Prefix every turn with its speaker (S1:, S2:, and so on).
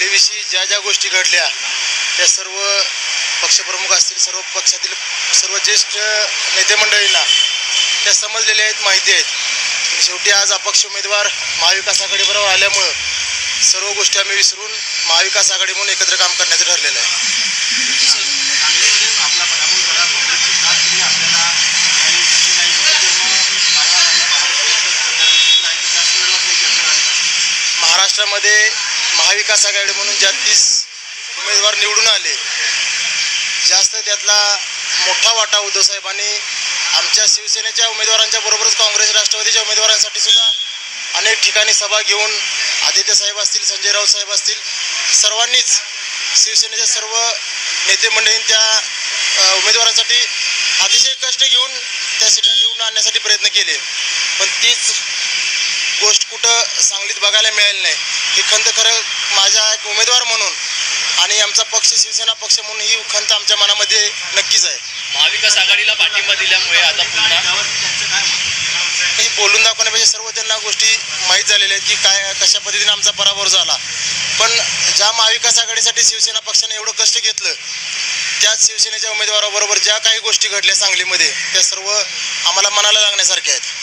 S1: ज्या ज्या गोष्टी घडल्या त्या सर्व पक्षप्रमुख असतील सर्व पक्षातील सर्व ज्येष्ठ नेते मंडळींना त्या समजलेल्या आहेत माहिती आहेत. आणि शेवटी आज अपक्ष उमेदवार महाविकास आघाडीबरोबर आल्यामुळं सर्व गोष्टी आम्ही विसरून महाविकास आघाडी म्हणून एकत्र काम करण्याचं ठरले आहे
S2: आपला पराभव झाला काँग्रेसची साथ दिली आपल्याला आणि दिसली नाही पूर्ण माया नाही काँग्रेसचं सध्याचं चित्र आहे तर त्या संदर्भात काही चर्चा झाली का?
S1: महाराष्ट्रामध्ये महाविकास आघाडी म्हणून ज्या तीस उमेदवार निवडून आले जास्त त्यातला मोठा वाटा उद्धव साहेबांनी आमच्या शिवसेनेच्या उमेदवारांच्या बरोबरच काँग्रेस राष्ट्रवादीच्या उमेदवारांसाठी सुद्धा अनेक ठिकाणी सभा घेऊन आदित्य साहेब असतील संजय राऊत साहेब असतील सर्वांनीच शिवसेनेच्या सर्व नेते मंडळींनी त्या उमेदवारांसाठी अतिशय कष्ट घेऊन त्या सीटा निवडून आणण्यासाठी प्रयत्न केले. पण तीच कुठं सांगलीत बघायला मिळाली नाही. ही खंत खरं माझा एक उमेदवार म्हणून आणि आमचा पक्ष शिवसेना पक्ष म्हणून ही खंत आमच्या मनामध्ये नक्कीच आहे.
S3: महाविकास आघाडीला पाठिंबा दिल्यामुळे आता पुन्हा?
S2: त्यावरती त्यांचं काय मत
S1: हे बोलून दाखवण्यापेक्षा सर्व त्यांना गोष्टी माहीत झालेल्या आहेत की काय कशा पद्धतीने आमचा पराभव झाला. पण ज्या महाविकास आघाडीसाठी शिवसेना पक्षाने एवढं कष्ट घेतलं त्याच शिवसेनेच्या उमेदवाराबरोबर ज्या काही गोष्टी घडल्या सांगलीमध्ये त्या सर्व आम्हाला मनाला लागण्यासारख्या आहेत.